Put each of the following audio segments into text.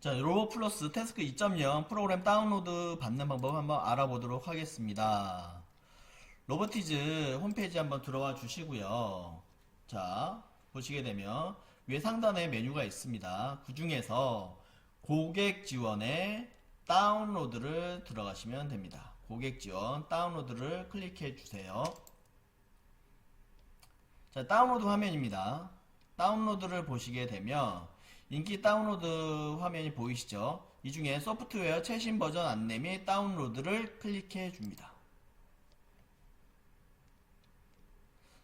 자, 로보 플러스 태스크 2.0 프로그램 다운로드 받는 방법 한번 알아보도록 하겠습니다. 로보티즈 홈페이지 한번 들어와 주시고요. 자, 보시게 되면 위에 상단에 메뉴가 있습니다. 그 중에서 고객 지원에 다운로드를 들어가시면 됩니다. 고객 지원 다운로드를 클릭해 주세요. 자, 다운로드 화면입니다. 다운로드를 보시게 되면 인기 다운로드 화면이 보이시죠? 이 중에 소프트웨어 최신 버전 안내 및 다운로드를 클릭해 줍니다.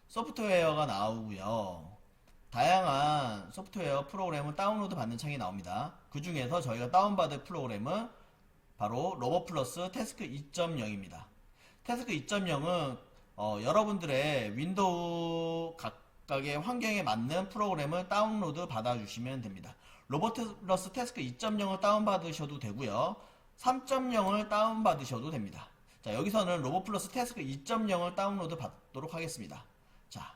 소프트웨어가 나오고요. 다양한 소프트웨어 프로그램을 다운로드 받는 창이 나옵니다. 그 중에서 저희가 다운받을 프로그램은 바로 로보플러스 태스크 2.0입니다. 태스크 2.0은 어, 여러분들의 윈도우 각 각의 환경에 맞는 프로그램을 다운로드 받아주시면 됩니다. 로보플러스 태스크 2.0을 다운받으셔도 되고요. 3.0을 다운받으셔도 됩니다. 자, 여기서는 로보플러스 태스크 2.0을 다운로드 받도록 하겠습니다. 자,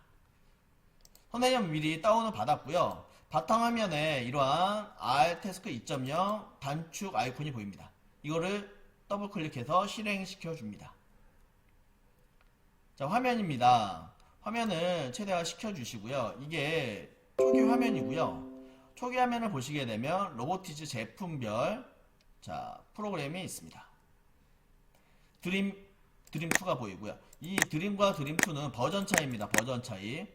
선생님 미리 다운을 받았고요. 바탕화면에 이러한 R 태스크 2.0 단축 아이콘이 보입니다. 이거를 더블 클릭해서 실행시켜 줍니다. 자, 화면입니다. 화면을 최대화 시켜 주시고요. 이게 초기 화면이고요. 초기 화면을 보시게 되면 로보티즈 제품별 자, 프로그램이 있습니다. 드림 드림2가 보이고요. 이 드림과 드림2는 버전 차이입니다. 버전 차이.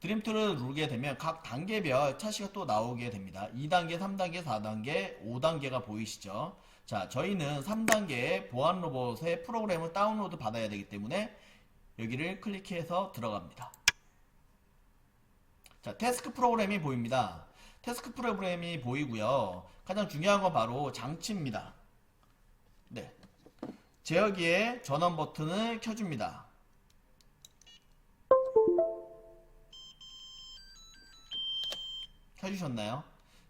드림2를 누르게 되면 각 단계별 차시가 또 나오게 됩니다. 2단계, 3단계, 4단계, 5단계가 보이시죠? 자, 저희는 3단계 보안 로봇의 프로그램을 다운로드 받아야 되기 때문에 여기를 클릭해서 들어갑니다. 자, 태스크 프로그램이 보입니다. 태스크 프로그램이 보이고요. 가장 중요한 건 바로 장치입니다. 네. 제어기의 전원 버튼을 켜줍니다. 켜주셨나요?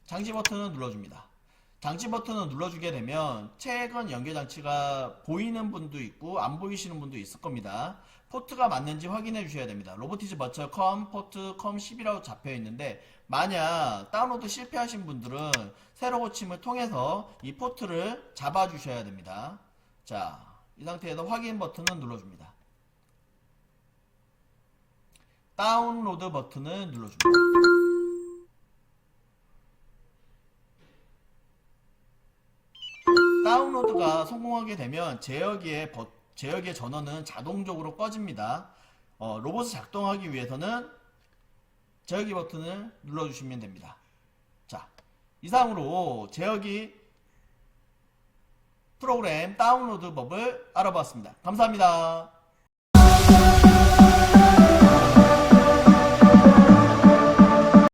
장치 버튼을 눌러줍니다. 장치 버튼을 눌러주게 되면 최근 연결 장치가 보이는 분도 있고 안 보이시는 분도 있을 겁니다. 포트가 맞는지 확인해 주셔야 됩니다. 로보티즈 버처 컴 포트 컴 10이라고 잡혀 있는데 만약 다운로드 실패하신 분들은 새로 고침을 통해서 이 포트를 잡아 주셔야 됩니다. 자, 이 상태에서 확인 버튼을 눌러줍니다. 다운로드 버튼을 눌러줍니다. 다운로드가 성공하게 되면 제어기의 버, 제어기의 전원은 자동적으로 꺼집니다. 어, 로봇이 작동하기 위해서는 제어기 버튼을 눌러주시면 됩니다. 자, 이상으로 제어기 프로그램 다운로드 법을 알아봤습니다. 감사합니다.